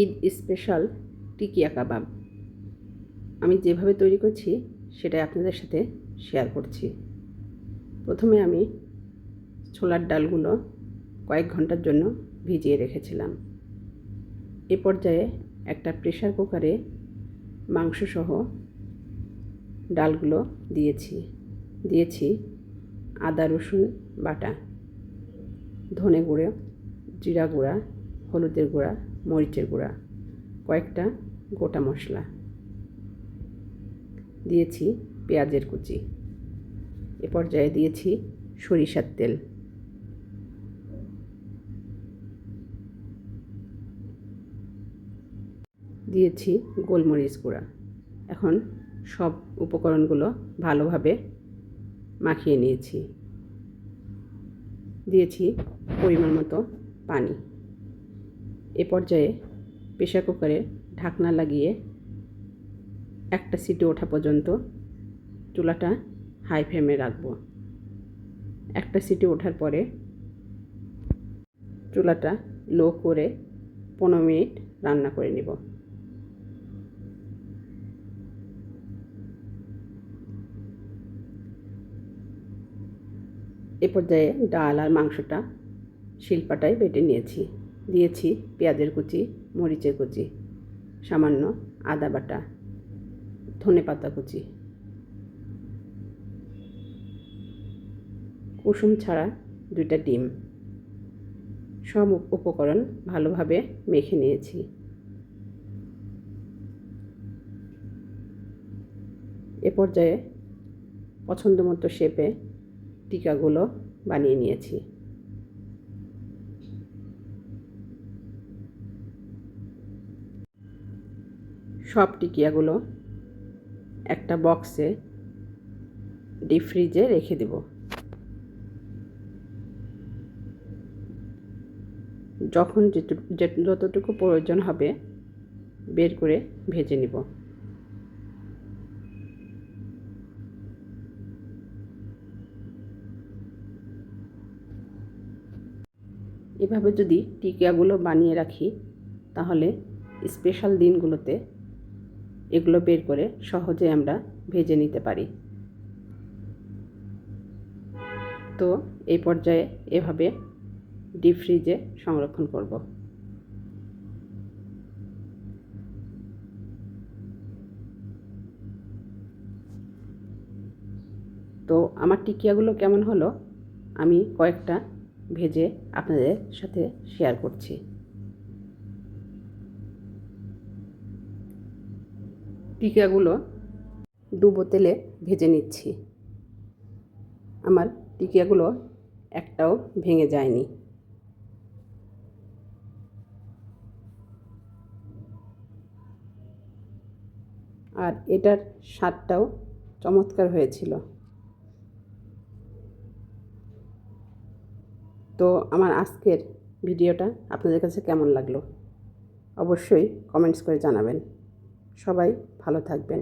Eid special টিকিয়া কাবাব। আমি যেভাবে তৈরি করছি, সেটাই আপনাদের সাথে শেয়ার করছি। প্রথমে আমি ছোলার ডালগুলো কয়েক ঘণ্টার জন্য ভিজিয়ে রেখেছিলাম। এ পর্যায়ে একটা প্রেশার কুকারে মাংসসহ ডালগুলো দিয়েছি। দিয়েছি আদা, রসুন বাটা, ধনে গুঁড়ো, জিরা গুঁড়া, হলুদের গুঁড়া মরিচের গুঁড়া, কয়েকটা গোটা মশলা। দিয়েছি পেঁয়াজের কুচি। এ পর্যায়ে দিয়েছি সরিষার তেল। দিয়েছি গোলমরিচ গুঁড়া। এখন সব উপকরণগুলো ভালোভাবে মাখিয়ে নিয়েছি। দিয়েছি পরিমাণ মতো পানি। পর্যায়ে প্রেশার কুকারে ঢাকনা লাগিয়ে একটা সিটি ওঠা পর্যন্ত চুলাটা হাই ফ্লেমে রাখব। একটা সিটি ওঠার পরে চুলাটা লো করে পনেরো মিনিট রান্না করে নেব। এ পর্যায়ে ডাল আর মাংসটা শিলপাটায় বেটে নিয়েছি। দিয়েছি পেঁয়াজের কুচি, মরিচের কুচি, সামান্য আদা বাটা, ধনে পাতা কুচি। কুসুম ছাড়া দুইটা ডিম। সব উপকরণ ভালোভাবে মেখে নিয়েছি। এ পর্যায়ে পছন্দ মতো শেপে টিকাগুলো বানিয়ে নিয়েছি। সব টিকিয়াগুলো একটা বক্সে ডিপ ফ্রিজে রেখে দেব। যখন যতটুকু প্রয়োজন হবে বের করে ভেজে নিব। এভাবে যদি টিকিয়াগুলো বানিয়ে রাখি, তাহলে স্পেশাল দিনগুলোতে এগুলো বের করে সহজে আমরা ভেজে নিতে পারি। তো এই পর্যায়ে এভাবে ডিপ ফ্রিজে সংরক্ষণ করব। তো আমার টিকিয়াগুলো কেমন হলো? আমি কয়েকটা ভেজে আপনাদের সাথে শেয়ার করছি। টিকাগুলো ডুবো তেলে ভেজে নিচ্ছি। আমার টিকিয়াগুলো একটাও ভেঙে যায়নি। আর এটার স্বাদটাও চমৎকার হয়েছিল। তো আমার আজকের ভিডিওটা আপনাদের কাছে কেমন লাগল? অবশ্যই কমেন্টস করে জানাবেন। সবাই ভালো থাকবেন।